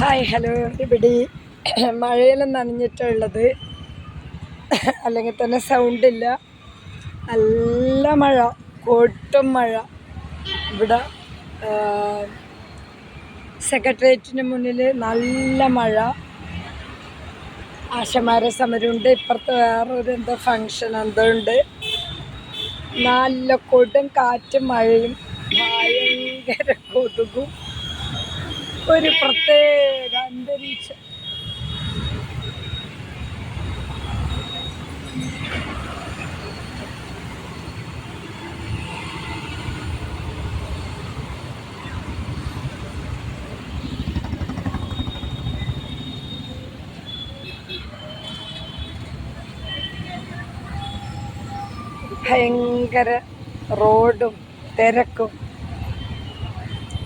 Hi hello ഇവിടെ മഴയിൽ നനഞ്ഞിട്ടുള്ളത്. അല്ലെങ്കിൽ തന്നെ സൗണ്ടില്ല നല്ല മഴ കൊട്ടും മഴ. ഇവിടെ സെക്രട്ടേറിയറ്റിന് മുന്നിൽ നല്ല മഴ. ആശമാര സമരമുണ്ട്. ഇപ്പുറത്ത് വേറൊരു എന്തോ ഫങ്ഷൻ എന്തോ ഉണ്ട്. നല്ല കൊടും കാറ്റും മഴയും. ഭയങ്കര കൊതുകും ഒരു പ്രത്യേക അന്തരീക്ഷം ഭയങ്കര റോഡും തിരക്കും.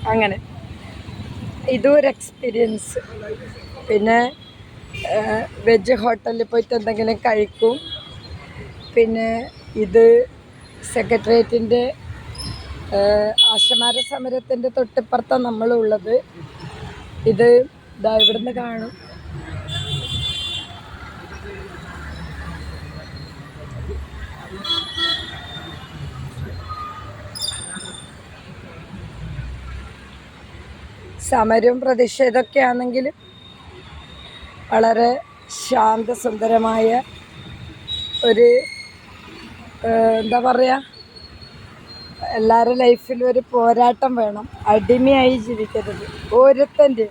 അങ്ങനെ. ഇതും ഒരു എക്സ്പീരിയൻസ് പിന്നെ വെജ് ഹോട്ടലിൽ പോയിട്ട് എന്തെങ്കിലും കഴിക്കും. പിന്നെ ഇത് സെക്രട്ടേറിയറ്റിന്റെ ആശമാര സമരത്തിന്റെ തൊട്ടിപ്പുറത്താണ് നമ്മളുള്ളത്. ഇത് ഇതാ ഇവിടുന്ന് കാണും. സമരവും പ്രതിഷേധമൊക്കെ ആണെങ്കിലും വളരെ ശാന്തസുന്ദരമായ ഒരു എന്താ പറയുക എല്ലാവരുടെ ലൈഫിലും ഒരു പോരാട്ടം വേണം. അടിമയായി ജീവിക്കരുത്. ഓരോരുത്തന്റെ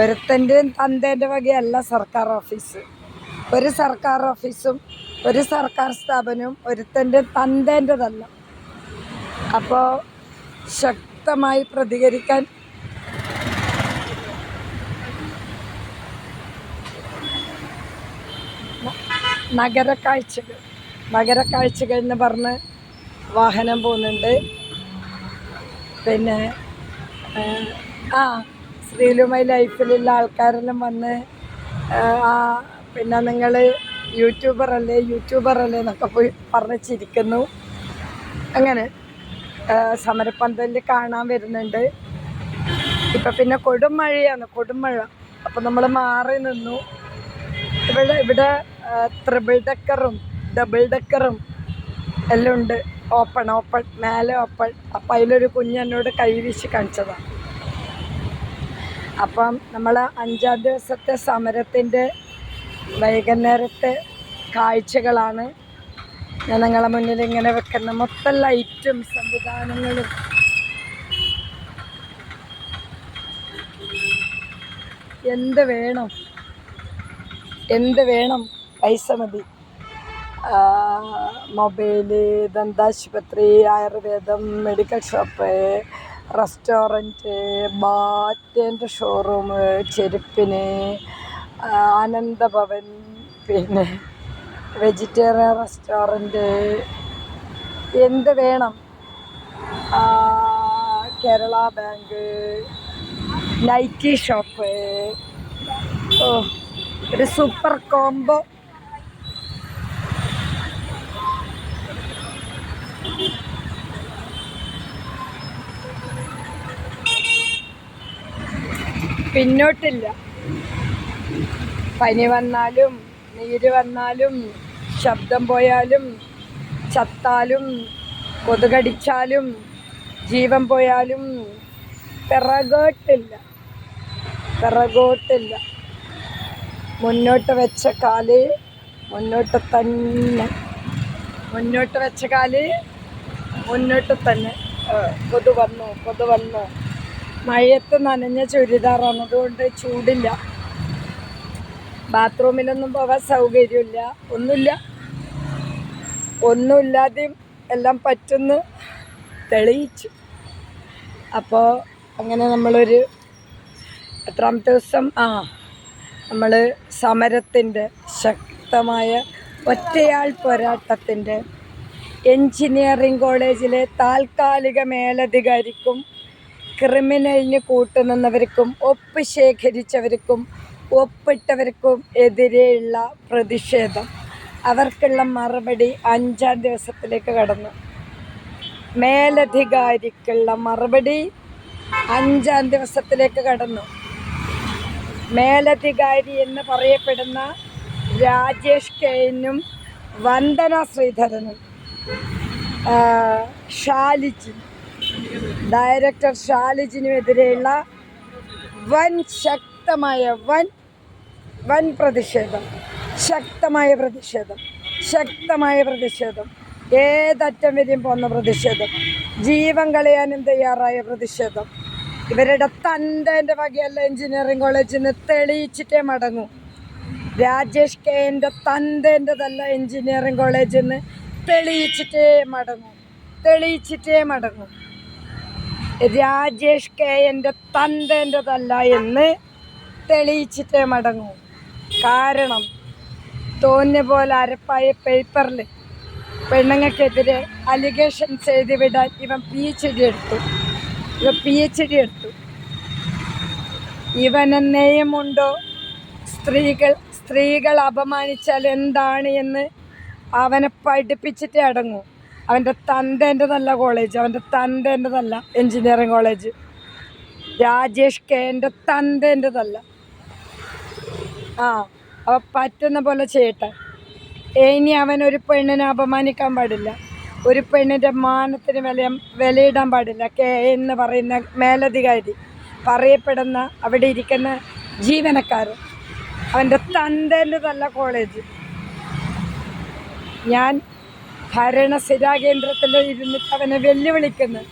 ഒരുത്തന്റെയും തന്തേന്റെ വകയല്ല സർക്കാർ ഓഫീസ്. ഒരു സർക്കാർ ഓഫീസും ഒരു സർക്കാർ സ്ഥാപനവും ഒരുത്തന്റെ തന്തേന്റെതല്ല. അപ്പോൾ ശക്തമായി പ്രതികരിക്കാൻ നഗരക്കാഴ്ചകൾ. നഗരക്കാഴ്ചകൾ എന്ന് പറഞ്ഞ് വാഹനം പോകുന്നുണ്ട്. പിന്നെ ആ, സ്ത്രീലുമായി ലൈഫിലുള്ള ആൾക്കാരെല്ലാം വന്ന് ആ, പിന്നെ നിങ്ങൾ യൂട്യൂബർ അല്ലേ യൂട്യൂബർ എന്നൊക്കെ പോയി പറഞ്ഞ് ചിരിക്കുന്നു അങ്ങനെ സമരപ്പന്തലിൽ കാണാൻ വരുന്നുണ്ട്. ഇപ്പം പിന്നെ കൊടുമഴയാണ് കൊടുമഴ അപ്പം നമ്മൾ മാറി നിന്നു. ഇവിടെ ഇവിടെ ത്രിബിൾ ഡെക്കറും ഡബിൾ ഡെക്കറും എല്ലാം ഉണ്ട്. ഓപ്പൺ ഓപ്പൺ മേലെ ഓപ്പൺ അപ്പം അതിലൊരു കുഞ്ഞെന്നോട് കൈവീശി കാണിച്ചതാണ് അപ്പം നമ്മൾ അഞ്ചാം ദിവസത്തെ സമരത്തിന്റെ വൈകുന്നേരത്തെ കാഴ്ചകളാണ് ഞാൻ നിങ്ങളെ മുന്നിൽ ഇങ്ങനെ വെക്കുന്ന മൊത്തം ലൈറ്റും സംവിധാനങ്ങളും. എന്ത് വേണം? എന്ത് വേണം? പൈസ മതി. മൊബൈൽ ദന്താശുപത്രി ആയുർവേദം മെഡിക്കൽ ഷോപ്പ് റെസ്റ്റോറന്റ് ബാറ്റേന്റെ ഷോറൂം ചെരുപ്പിന് ആനന്ദഭവൻ പിന്നെ വെജിറ്റേറിയൻ റെസ്റ്റോറന്റ് എന്ത് വേണം? Kerala bank nighty shop. ഓ ഒരു സൂപ്പർ കോംബോ. പിന്നോട്ടില്ല. പനി വന്നാലും നീര് വന്നാലും ശബ്ദം പോയാലും ചത്താലും കൊതുകടിച്ചാലും ജീവൻ പോയാലും പിറകോട്ടില്ല. പിറകോട്ടില്ല. മുന്നോട്ട് വെച്ച കാൽ മുന്നോട്ട് തന്നെ. മുന്നോട്ട് വെച്ച കാൽ മുന്നോട്ട് തന്നെ. കൊതു വന്നു കൊതു വന്നു. മഴയത്ത് നനഞ്ഞ ചുരിദാറാണ് അതുകൊണ്ട് ചൂടില്ല. ബാത്റൂമിലൊന്നും പോകാൻ സൗകര്യമില്ല. ഒന്നുമില്ല. ഒന്നുമില്ലാതെയും എല്ലാം പറ്റുന്നു. തെളിയിച്ചു. അപ്പോൾ അങ്ങനെ നമ്മളൊരു എത്രാമത്തെ ദിവസം? ആ നമ്മൾ സമരത്തിന്റെ ശക്തമായ ഒറ്റയാൾ പോരാട്ടത്തിന്റെ എഞ്ചിനീയറിംഗ് കോളേജിലെ താൽക്കാലിക മേലധികാരിക്കും ക്രിമിനലിന് കൂട്ടുനിന്നവർക്കും ഒപ്പ് ശേഖരിച്ചവർക്കും ഒപ്പിട്ടവർക്കും എതിരെയുള്ള പ്രതിഷേധം. അവർക്കുള്ള മറുപടി അഞ്ചാം ദിവസത്തിലേക്ക് കടന്നു. മേലധികാരിക്കുള്ള മറുപടി അഞ്ചാം ദിവസത്തിലേക്ക് കടന്നു. മേലധികാരി എന്ന് പറയപ്പെടുന്ന രാജേഷ് കെയിനും വന്ദന ശ്രീധരനും ഷാലിജി ഡയറക്ടർ ഷാലിജിനുമെതിരെയുള്ള വൻ ശക്തമായ വൻ വൻ പ്രതിഷേധം. ശക്തമായ പ്രതിഷേധം. ശക്തമായ പ്രതിഷേധം. ഏതറ്റം വരെയും പോകുന്ന പ്രതിഷേധം. ജീവൻ കളയാനും തയ്യാറായ പ്രതിഷേധം. ഇവരുടെ തന്റെ വകയല്ല എഞ്ചിനീയറിംഗ് കോളേജിൽ നിന്ന് തെളിയിച്ചിട്ടേ മടങ്ങൂ. രാജേഷ് കെ എന്റെ തന്തേന്റെതല്ല എഞ്ചിനീയറിംഗ് കോളേജിൽ നിന്ന് തെളിയിച്ചിട്ടേ മടങ്ങൂ. തെളിയിച്ചിട്ടേ മടങ്ങൂ. രാജേഷ് കെ എന്റെ തന്തേന്റെതല്ല എന്ന് തെളിയിച്ചിട്ടേ മടങ്ങൂ. കാരണം തോന്നിയ പോലെ അരപ്പായ പേപ്പറിൽ പെണ്ണുങ്ങൾക്കെതിരെ അലിഗേഷൻസ് എഴുതി വിടാൻ ഇവൻ പി എച്ച് ഡി എടുത്തു. ഇവ പി എച്ച് ഡി എടുത്തു. ഇവന് നെയ്യമുണ്ടോ? സ്ത്രീകൾ സ്ത്രീകൾ അപമാനിച്ചാൽ എന്താണ് എന്ന് അവനെ പഠിപ്പിച്ചിട്ടേ അടങ്ങൂ. അവന്റെ തന്തേന്റെതല്ല കോളേജ് അവന്റെ തന്തേന്റെതല്ല എൻജിനീയറിങ് കോളേജ് രാജേഷ് കെ എന്റെ തന്തേന്റെതല്ല. ആ അവ പറ്റുന്ന പോലെ ചെയ്യട്ടെ. ഇനി അവൻ ഒരു പെണ്ണിനെ അപമാനിക്കാൻ പാടില്ല. ഒരു പെണ്ണിന്റെ മാനത്തിന് വില വിലയിടാൻ പാടില്ല. കെ എന്ന് പറയുന്ന മേലധികാരി പറയപ്പെടുന്ന അവിടെ ഇരിക്കുന്ന ജീവനക്കാരൻ അവന്റെ തന്തേന്റെതല്ല കോളേജ് ഞാൻ ഭരണ സ്ഥിരാകേന്ദ്രത്തിൽ ഇരുന്നിട്ട് അവനെ വെല്ലുവിളിക്കുന്നു.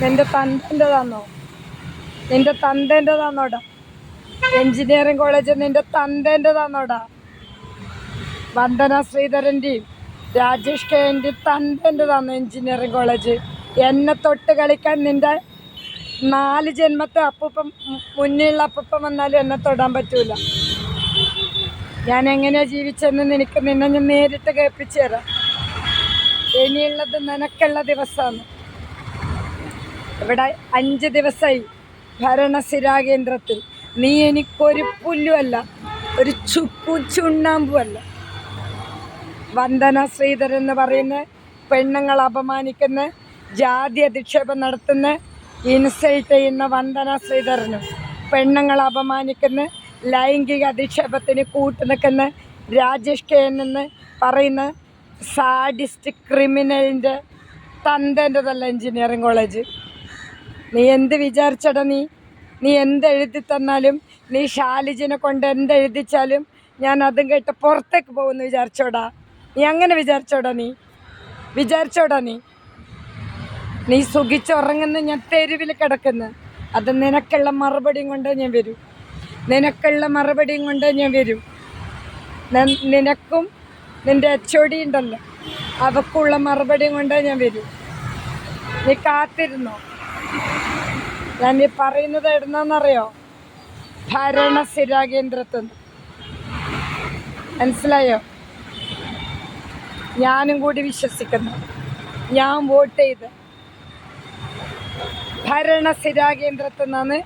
നിന്റെ തന്തേന്റെതാണോ നിന്റെ തന്തേന്റെതാണോടാ എഞ്ചിനീയറിംഗ് കോളേജ് നിന്റെ തന്തേന്റെതാണോടാ വന്ദന ശ്രീധരന്റെയും രാജേഷ് കെന്റെയും തന്തേന്റെതാണ് എഞ്ചിനീയറിംഗ് കോളേജ്? എന്നെ തൊട്ട് കളിക്കാൻ നിന്റെ നാല് ജന്മത്തെ അപ്പൂപ്പം മുന്നിലുള്ള അപ്പൂപ്പം വന്നാലും എന്നെ തൊടാൻ പറ്റൂല. ഞാൻ എങ്ങനെയാ ജീവിച്ചെന്ന് നിനക്ക് നിന്നെ ഞാൻ നേരിട്ട് കേൾപ്പിച്ചു തരാം. ഇനിയുള്ളത് നിനക്കുള്ള ദിവസമാണ്. ഇവിടെ അഞ്ച് ദിവസമായി ഭരണസിരാകേന്ദ്രത്തിൽ നീ എനിക്കൊരു പുല്ലുമല്ല ഒരു ചുക്കു ചുണ്ണാമ്പുമല്ല. വന്ദന ശ്രീധരൻ എന്ന് പറയുന്ന പെണ്ണുങ്ങൾ അപമാനിക്കുന്ന ജാതി അധിക്ഷേപം നടത്തുന്ന ഇൻസൾട്ട് ചെയ്യുന്ന വന്ദന ശ്രീധരനും പെണ്ണുങ്ങൾ അപമാനിക്കുന്ന ലൈംഗിക അധിക്ഷേപത്തിന് കൂട്ടുനിൽക്കുന്ന രാജേഷ് കെ എന്ന് പറയുന്ന സാഡിസ്റ്റ് ക്രിമിനലിന്റെ തന്തേന്റെതല്ല എഞ്ചിനീയറിംഗ് കോളേജ്. നീ എന്ത് വിചാരിച്ചട നീ? നീ എന്തെഴുതി തന്നാലും നീ ഷാലിജിനെ കൊണ്ട് എന്ത് എഴുതിച്ചാലും ഞാൻ അതും കേട്ട് പുറത്തേക്ക് പോകുമെന്ന് വിചാരിച്ചോടാ. നീ അങ്ങനെ വിചാരിച്ചോടാ നീ? വിചാരിച്ചോടാ നീ? നീ സുഖിച്ചുറങ്ങുന്ന ഞാൻ തെരുവിൽ കിടക്കുന്ന. അത് നിനക്കുള്ള മറുപടിയും കൊണ്ട് ഞാൻ വരും. നിനക്കുള്ള മറുപടിയും കൊണ്ട് ഞാൻ വരും. നിനക്കും നിന്റെ എച്ച് ഉണ്ടല്ലോ. അവക്കുള്ള മറുപടിയും കൊണ്ടേ ഞാൻ വരൂ. നീ കാത്തിരുന്നോ? ഞാൻ നീ പറയുന്നത് എവിടുന്നറിയോ ഭരണ സ്ഥിരാകേന്ദ്രത്തിൽ മനസ്സിലായോ? ഞാനും കൂടി വിശ്വസിക്കുന്നു. ഞാൻ വോട്ട് ചെയ്ത്. ഭരണ സ്ഥിരാകേന്ദ്രത്തിൽ നിന്നാണ്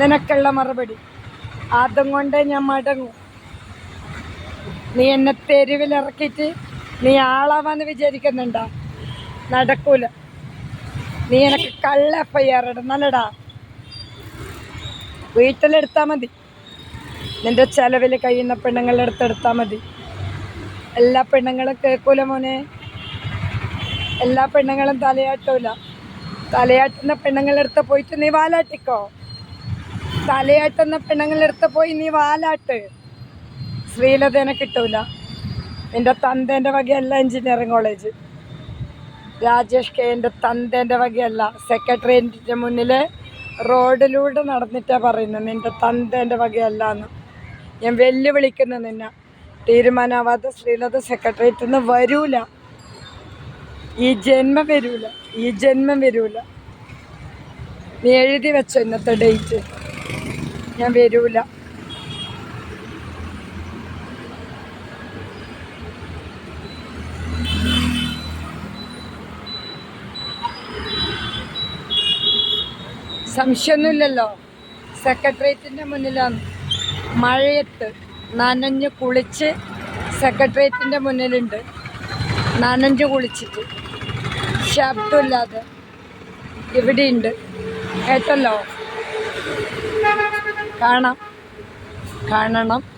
നിനക്കുള്ള മറുപടി. അതും കൊണ്ട് ഞാൻ മടങ്ങും. നീ എന്നെ തെരുവിലിറക്കിയിട്ട് നീ ആളാവാന്ന് വിചാരിക്കുന്നുണ്ടോ? നടക്കൂല. നീ എനക്ക് കള്ള എഫ് ഐ ആർ ഇടുന്നല്ലടാ വീട്ടിലെടുത്താൽ മതി. നിന്റെ ചെലവിൽ കഴിയുന്ന പെണ്ണുങ്ങളെടുത്ത് എടുത്താൽ മതി. എല്ലാ പെണ്ണുങ്ങളും കേൾക്കൂല മോനെ. എല്ലാ പെണ്ണുങ്ങളും തലയാട്ടൂല. തലയാട്ടുന്ന പെണ്ണുങ്ങളെടുത്ത് പോയിട്ട് നീ വാലാട്ടിക്കോ? തലയാട്ടുന്ന പെണ്ണുങ്ങളെടുത്ത് പോയി നീ വാലാട്ട്. ശ്രീലതേനെ കിട്ടൂല. എന്റെ തന്തേന്റെ വകയല്ല എഞ്ചിനീയറിംഗ് കോളേജ്. രാജേഷ് കെ എന്റെ തന്തേന്റെ വകയല്ല. സെക്രട്ടേറിയറ്റിന്റെ മുന്നിൽ റോഡിലൂടെ നടന്നിട്ടാണ് പറയുന്നത്. നിന്റെ തന്തേന്റെ വകയല്ല എന്ന് ഞാൻ വെല്ലുവിളിക്കുന്നു നിന്നെ. തീരുമാനമാവാതെ ശ്രീലത സെക്രട്ടേറിയറ്റിൽ നിന്ന് വരൂല. ഈ ജന്മം വരൂല. ഈ ജന്മം വരൂല. നീ എഴുതി വെച്ചോ ഇന്നത്തെ ഡേറ്റ്. ഞാൻ വരൂല. സംശയമൊന്നുമില്ലല്ലോ സെക്രട്ടേറിയറ്റിന്റെ മുന്നിലാണ് മഴയത്ത് നനഞ്ഞ് കുളിച്ച് സെക്രട്ടേറിയറ്റിന്റെ മുന്നിലുണ്ട്. നനഞ്ഞ് കുളിച്ചിട്ട്. ശബ്ദമില്ലാതെ ഇവിടെയുണ്ട്. കേട്ടല്ലോ? കാണാം. കാണണം.